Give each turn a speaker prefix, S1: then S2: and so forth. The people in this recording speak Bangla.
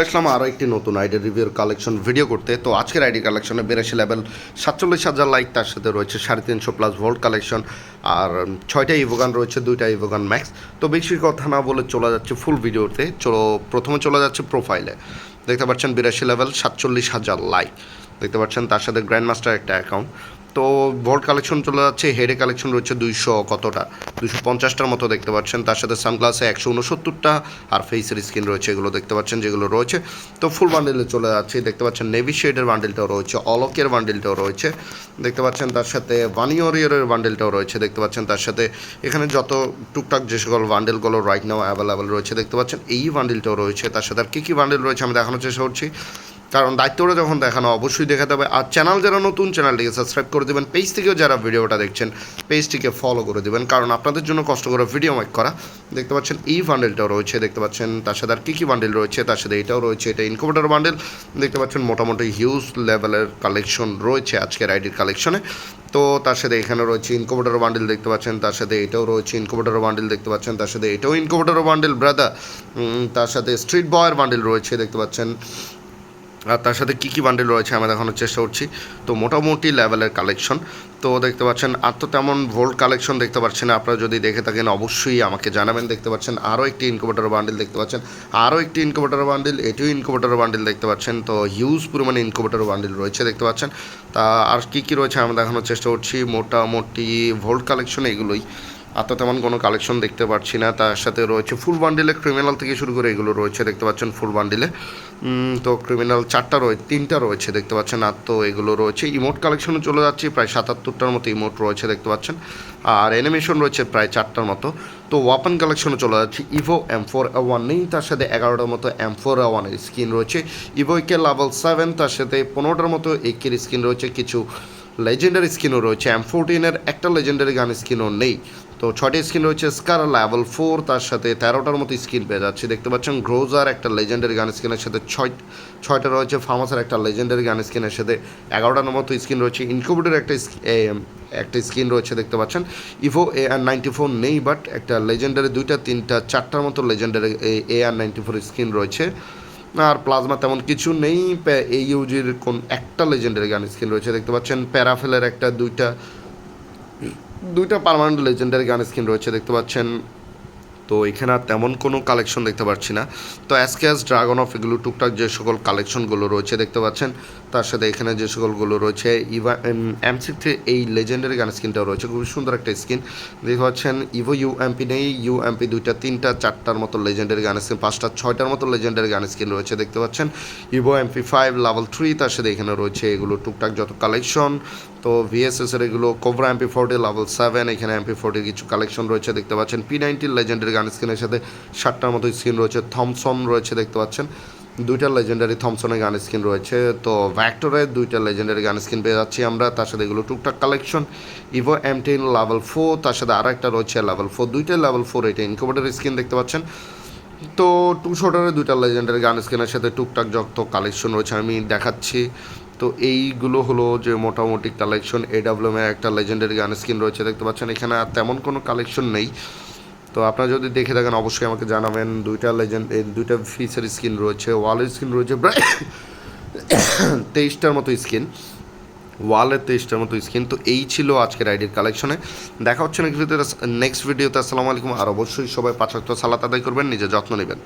S1: আসলাম আরও একটি নতুন আইডি রিভিউর কালেকশন ভিডিও করতে। তো আজকের আইডি কালেকশনে বেরাশি লেভেল সাতচল্লিশ হাজার লাইক তার সাথে রয়েছে সাড়ে তিনশো প্লাস ভোল্ট কালেকশন আর ছয়টা ইভোগান রয়েছে দুইটা ইভোগান ম্যাক্স তো বেশি কথা না বলে চলে যাচ্ছে ফুল ভিডিওতে চলো, প্রথমে চলে যাচ্ছে প্রোফাইলে দেখতে পাচ্ছেন বিরাশি লেভেল সাতচল্লিশ হাজার লাইক দেখতে পাচ্ছেন তার সাথে গ্র্যান্ড মাস্টার একটা অ্যাকাউন্ট তো ভোল্ট কালেকশন চলে যাচ্ছে, হেডে কালেকশন রয়েছে দুইশো কতটা? দুইশো পঞ্চাশটার মতো দেখতে পাচ্ছেন। তার সাথে সানগ্লাসে একশো উনসত্তরটা আর ফেসের স্ক্রিন রয়েছে এগুলো দেখতে পাচ্ছেন, যেগুলো রয়েছে। তো ফুল বান্ডেলে চলে যাচ্ছে, দেখতে পাচ্ছেন নেভি শেডের বান্ডেলটাও রয়েছে, অলকের বান্ডেলটাও রয়েছে, দেখতে পাচ্ছেন তার সাথে বানিওরিয়ারের বান্ডেলটাও রয়েছে, দেখতে পাচ্ছেন তার সাথে এখানে যত টুকটাক যে সকল বান্ডেলগুলো রাইট নাও অ্যাভেলেবেল রয়েছে, দেখতে পাচ্ছেন এই বান্ডেলটাও রয়েছে। তার সাথে আর কী কী বান্ডেল রয়েছে আমি দেখানোর চেষ্টা করছি। কারণ দায়িত্বটা যখন দেখানো, অবশ্যই দেখাতে হবে। আর চ্যানেল যারা নতুন চ্যানেলটিকে সাবস্ক্রাইব করে দেবেন। পেজ থেকেও যারা ভিডিওটা দেখছেন পেজটিকে ফলো করে দেবেন। কারণ আপনাদের জন্য কষ্ট করে ভিডিও মেক করা। দেখতে পাচ্ছেন, এই বান্ডেলটাও রয়েছে। দেখতে পাচ্ছেন, তার সাথে আর কী কী বান্ডেল রয়েছে? তার সাথে এটাও রয়েছে। এটা ইনকোভেটার বান্ডেল দেখতে পাচ্ছেন, মোটামুটি হিউজ লেভেলের কালেকশন রয়েছে আজকের আইডির কালেকশনে তো তার সাথে এখানে রয়েছে ইনকোভেটার বান্ডেল দেখতে পাচ্ছেন। তার সাথে এটাও রয়েছে ইনকোভেটার বান্ডেল দেখতে পাচ্ছেন। তার সাথে এটাও ইনকোভেটার বান্ডেল ব্রাদার তার সাথে স্ট্রিট বয়ের বান্ডেল রয়েছে, দেখতে পাচ্ছেন। আর তার সাথে কী কী বান্ডেল রয়েছে আমি দেখানোর চেষ্টা করছি। তো মোটামুটি লেভেলের কালেকশন তো দেখতে পাচ্ছেন, আর তো তেমন ভোল্ট কালেকশন দেখতে পাচ্ছেন আপনারা যদি দেখে থাকেন, অবশ্যই আমাকে জানাবেন। দেখতে পাচ্ছেন আরও একটি ইনকুবেটার বান্ডেল দেখতে পাচ্ছেন। আরও একটি ইনকুবেটার বান্ডেল এটিও ইনকুবেটার বান্ডেল দেখতে পাচ্ছেন। তো হিউজ পরিমাণে ইনকুবেটার বান্ডেল রয়েছে দেখতে পাচ্ছেন। তা আর কী কী রয়েছে আমি দেখানোর চেষ্টা করছি। মোটামুটি ভোল্ট কালেকশন এগুলোই। আর তো তেমন কোনো কালেকশন দেখতে পাচ্ছি না। তার সাথে রয়েছে ফুল বান্ডিলে ক্রিমিনাল থেকে শুরু করে এগুলো রয়েছে, দেখতে পাচ্ছেন ফুল বান্ডিলে তো ক্রিমিনাল চারটা রয়েছে তিনটা রয়েছে দেখতে পাচ্ছেন। আর তো এগুলো রয়েছে ইমোট কালেকশনে চলে যাচ্ছি, প্রায় সাতাত্তরটার মতো ইমোট রয়েছে দেখতে পাচ্ছেন। আর অ্যানিমেশন রয়েছে প্রায় চারটার মতো। তো ওয়াপন কালেকশনে চলে যাচ্ছে ইভো এম ফোর ওয়ান নেই, তার সাথে এগারোটার মতো এম ফোর ওয়ানের স্কিন রয়েছে। ইভো কে লেভেল সেভেন তার সাথে পনেরোটার মতো একের স্কিন রয়েছে। কিছু লেজেন্ডারি স্কিনও রয়েছে এম ফোরটিনের একটা লেজেন্ডারি গান স্কিনও নেই। তো ছয়টি স্কিন রয়েছে স্কার লেভেল ফোর তার সাথে তেরোটার মতো স্কিন পেয়ে যাচ্ছে। দেখতে পাচ্ছেন গ্রোজার একটা লেজেন্ডারি গান স্কিনের সাথে ছয় ছয়টা রয়েছে ফার্মাসের একটা লেজেন্ডারি গান স্কিনের সাথে এগারোটার মতো স্কিন রয়েছে। ইনকিউবেটের একটা একটা স্কিন রয়েছে, দেখতে পাচ্ছেন। Evo A R ninety four নেই বাট একটা লেজেন্ডারি দুইটা, তিনটা, চারটার মতো legendary A R ninety four skin রয়েছে। আর প্লাজমা তেমন কিছু নেই। এই ইউজির কোন একটা লেজেন্ডের গান স্কিল রয়েছে, দেখতে পাচ্ছেন। প্যারাফেলের একটা, দুইটা দুইটা পারমানেন্ট লেজেন্ডের গান স্কিন রয়েছে, দেখতে পাচ্ছেন। তো এখানে আর তেমন কোনো কালেকশন দেখতে পাচ্ছি না। তো অ্যাসক্যাস ড্রাগন অফ এগুলো, টুকটাক যে সকল কালেকশনগুলো রয়েছে দেখতে পাচ্ছেন, তার সাথে এখানে যে সকলগুলো রয়েছে ইভা এম সিক্সে এই লেজেন্ডারি গান স্কিনটাও রয়েছে, খুবই সুন্দর একটা স্কিন দেখতে পাচ্ছেন ইভো ইউ এমপি নেই ইউ এমপি দুইটা, তিনটা, চারটার মতো লেজেন্ডারি গান স্কিন পাঁচটা, ছয়টার মতো লেজেন্ডারি গান স্কিন রয়েছে দেখতে পাচ্ছেন। Evo MP five level three তার সাথে এখানে রয়েছে এগুলো, টুকটাক যত কালেকশন তো ভিএসএস এর এগুলো cobra MP forty level seven এখানে এমপি ফোর্টির কিছু কালেকশন রয়েছে দেখতে পাচ্ছেন। পি নাইনটির লেজেন্ডারি গান স্কিনের সাথে ষাটটার মতো স্কিন রয়েছে। থমসন রয়েছে, দেখতে পাচ্ছেন। দুইটা লেজেন্ডারি থমসনের গান স্কিন রয়েছে। তো ভ্যাক্টরের দুইটা লেজেন্ডারি গান স্কিন পেয়ে যাচ্ছি আমরা। তার সাথে এগুলো টুকটাক collection Evo M ten level four তার সাথে আরও একটা রয়েছে লেভেল ফোর দুইটা লেভেল ফোর এটা ইনকোভেটার স্কিন দেখতে পাচ্ছেন। তো টু শোটারের দুইটা লেজেন্ডারি গান স্কিনের সাথে টুকটাক যত কালেকশন রয়েছে আমি দেখাচ্ছি। তো এইগুলো হলো যে মোটামুটি কালেকশন এডাব্লিউএম এর একটা লেজেন্ডারি গান স্কিন রয়েছে, দেখতে পাচ্ছেন। এখানে আর তেমন কোনো কালেকশন নেই। তো আপনারা যদি দেখে থাকেন, অবশ্যই আমাকে জানাবেন। দুইটা লেজেন্ড এই দুইটা ফিসের স্কিন রয়েছে। ওয়ালের স্কিন রয়েছে প্রায় তেইশটার মতো স্কিন ওয়ালের তেইশটার মতো স্কিন তো এই ছিল আজকের আইডির কালেকশনে দেখা হচ্ছে নেক্সট ভিডিওতে নেক্সট আসসালামু আলাইকুম। আর অবশ্যই সবাই পাঁচ সালাত আদায় করবেন, নিজের যত্ন নেবেন।